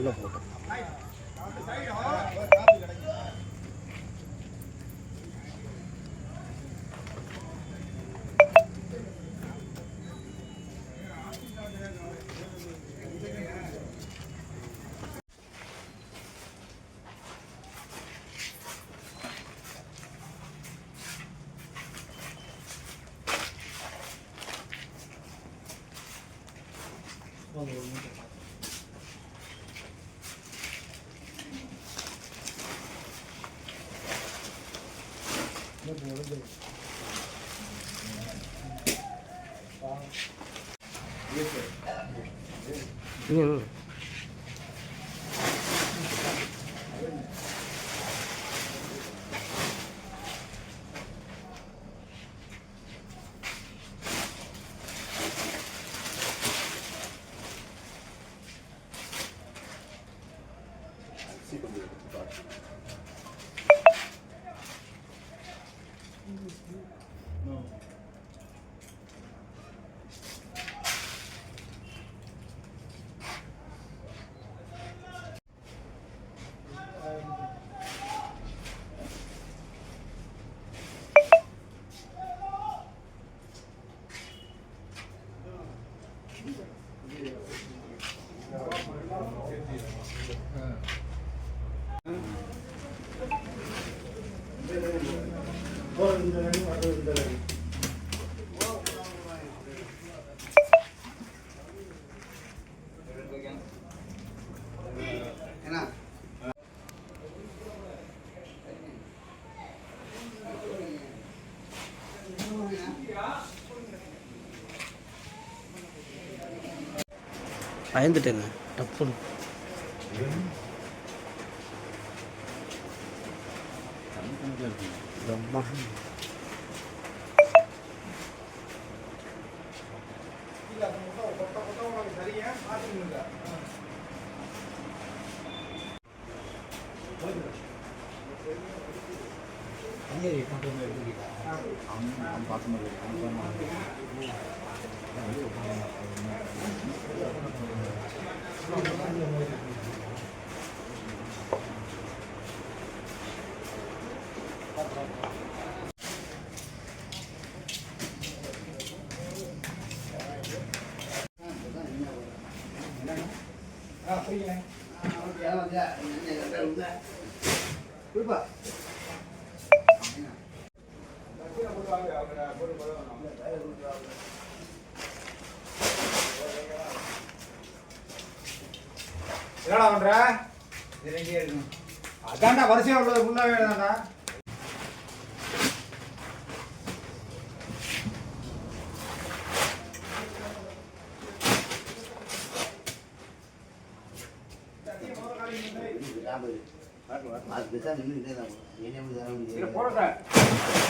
நல்லா போட்டு ம் เช่นเดียวกันเออ பயந்துட்டேங்க. டப்புன்னு. Ah, free, man. Ah, okay, I don't know that. I don't know that. Goodbye. என்னடா பண்ற? அதான்டா வரிசையா உள்ளது ஃபுல்லாவே தான்டா. இதை போடுறா போடுறா, என்ன போடுறேன்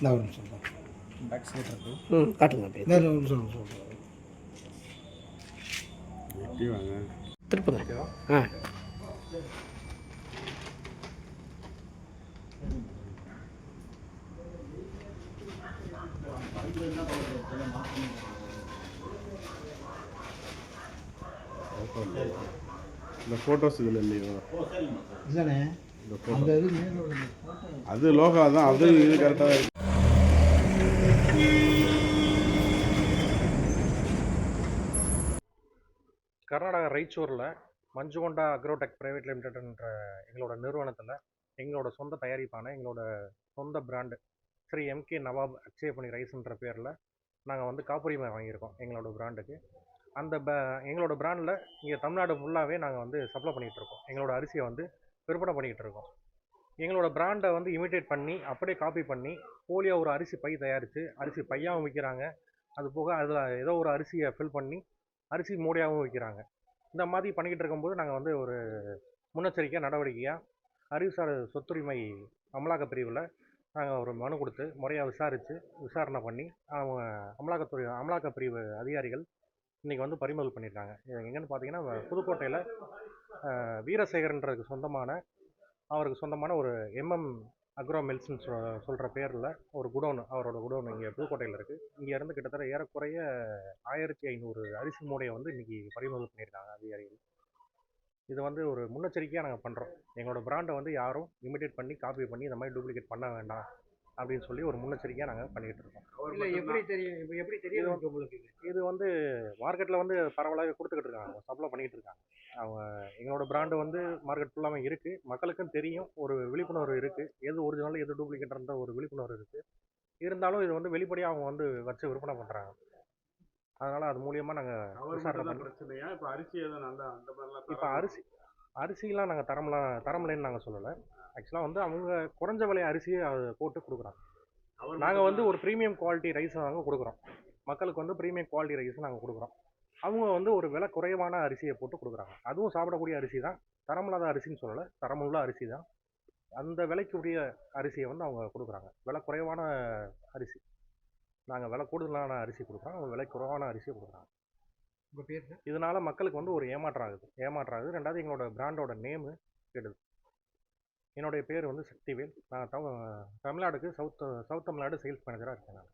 இந்த ஒரு நிமிஷம் பேக் சைடு இருக்கு. ம் காட்டுங்க அப்படியே இந்த ஒரு நிமிஷம் சொல்றேன் திருப்புங்க ஆ. இந்த ஃபோட்டோஸ் இதில் இல்லையோ? இல்லைண்ணே. அந்த இது அது லோகா தான் அது இது கரெக்டாக கர்நாடகா ரைச்சூரில் மஞ்சுகொண்டா அக்ரோடெக் பிரைவேட் லிமிடெட்ன்ற எங்களோட நிறுவனத்தில் எங்களோட சொந்த தயாரிப்பான எங்களோட சொந்த பிராண்டு ஸ்ரீ எம்கே நவாப் அக்ஷயபணி ரைஸ்ன்ற பேரில் நாங்கள் வந்து காப்புரிமை வாங்கியிருக்கோம் எங்களோட பிராண்டுக்கு. அந்த ப எங்களோட பிராண்டில் இங்கே தமிழ்நாடு ஃபுல்லாகவே நாங்கள் வந்து சப்ளை பண்ணிகிட்ருக்கோம் எங்களோட அரிசியை வந்து விற்பனை பண்ணிக்கிட்டு இருக்கோம். எங்களோட பிராண்டை வந்து இமிட்டேட் பண்ணி அப்படியே காப்பி பண்ணி போலியாக ஒரு அரிசி பை தயாரித்து அரிசி பையாகவும் விற்கிறாங்க அது போக அதில் ஏதோ ஒரு அரிசியை ஃபில் பண்ணி அரிசி மூடையாகவும் விற்கிறாங்க இந்த மாதிரி பண்ணிக்கிட்டு இருக்கும்போது நாங்கள் வந்து ஒரு முன்னெச்சரிக்கை நடவடிக்கையாக அறிவுசார் சொத்துரிமை அமலாக்க பிரிவில் நாங்கள் ஒரு மனு கொடுத்து முறையாக விசாரித்து விசாரணை பண்ணி அவங்க அமலாக்கத்துறை அமலாக்க பிரிவு அதிகாரிகள் இன்றைக்கி வந்து பறிமுதல் பண்ணியிருக்காங்க இது எங்கேன்னு பார்த்தீங்கன்னா புதுக்கோட்டையில் வீரசேகரன்றதுக்கு சொந்தமான அவருக்கு சொந்தமான ஒரு எம்எம் அக்ரோ மில்ஸ்னு சொ சொல்கிற பேரில் ஒரு குடோன் அவரோட குடோன் இங்கே புதுக்கோட்டையில் இருக்குது இங்கேருந்து கிட்டத்தட்ட ஏறக்குறைய ஆயிரத்தி ஐநூறு அரிசி மூடையை வந்து இன்றைக்கி பறிமுதல் பண்ணியிருக்காங்க அதிகாரிகள். இது வந்து ஒரு முன்னெச்சரிக்கையாக நாங்கள் பண்ணுறோம் எங்களோட பிராண்டை வந்து யாரும் இமிடேட் பண்ணி காப்பி பண்ணி இந்த மாதிரி டூப்ளிகேட் பண்ண வேண்டாம் அப்படின்னு சொல்லி ஒரு முன்னெச்சரிக்கையாக நாங்கள் பண்ணிக்கிட்டு இருக்கோம். இல்லை எப்படி தெரியும் இப்போ எப்படி தெரியும் உங்களுக்கு? இது? வந்து மார்க்கெட்டில் வந்து பரவலாக கொடுத்துக்கிட்டு இருக்காங்க. சப்ளை பண்ணிக்கிட்டு இருக்காங்க. அவங்க எங்களோட பிராண்டு வந்து மார்க்கெட் ஃபுல்லாமே இருக்குது மக்களுக்கும் தெரியும். ஒரு விழிப்புணர்வு இருக்குது எது ஒரிஜினல் எது டூப்ளிகேட்ன்ற ஒரு விழிப்புணர்வு இருக்குது இருந்தாலும் இது வந்து வெளிப்படையாக அவங்க வந்து வச்சு விற்பனை பண்ணுறாங்க அதனால் அது விசாரணை பண்ணி பிரச்சனையா? இப்போ அரிசி எதுவும் நல்லா அந்த மாதிரிலாம் இப்போ அரிசி அரிசிலாம் நாங்கள் தரம்லாம் தரமில்லைன்னு நாங்கள் சொல்லலை. ஆக்சுவலாக வந்து அவங்க குறைஞ்ச விலை அரிசியை அது போட்டு கொடுக்குறாங்க. நாங்கள் வந்து ஒரு ப்ரீமியம் குவாலிட்டி ரைஸ் நாங்கள் கொடுக்குறோம். மக்களுக்கு வந்து ப்ரீமியம் குவாலிட்டி ரைஸ் நாங்கள் கொடுக்குறோம். அவங்க வந்து ஒரு விலை குறைவான அரிசியை போட்டு கொடுக்குறாங்க. அதுவும் சாப்பிடக்கூடிய அரிசி தான் தரமில்லாத அரிசின்னு சொல்லலை. தரமுள்ள அரிசி தான் அந்த விலைக்குரிய அரிசியை வந்து அவங்க கொடுக்குறாங்க. விலை குறைவான அரிசி. நாங்கள் விலை கூடுதலான அரிசி கொடுக்குறோம். அவங்க விலை குறைவான அரிசியை கொடுக்குறாங்க. உங்க பேர் இதனால மக்களுக்கு வந்து ஒரு ஏமாற்றம் ஆகுது. ஏமாற்றம் ஆகுது. ரெண்டாவது எங்களோட பிராண்டோட நேமு கெடுது. என்னுடைய பேர் வந்து சக்திவேல். நான் தமிழ்நாடுக்கு சவுத் சவுத் தமிழ்நாடு சேல்ஸ் மேனேஜராக இருக்கேன் நான்.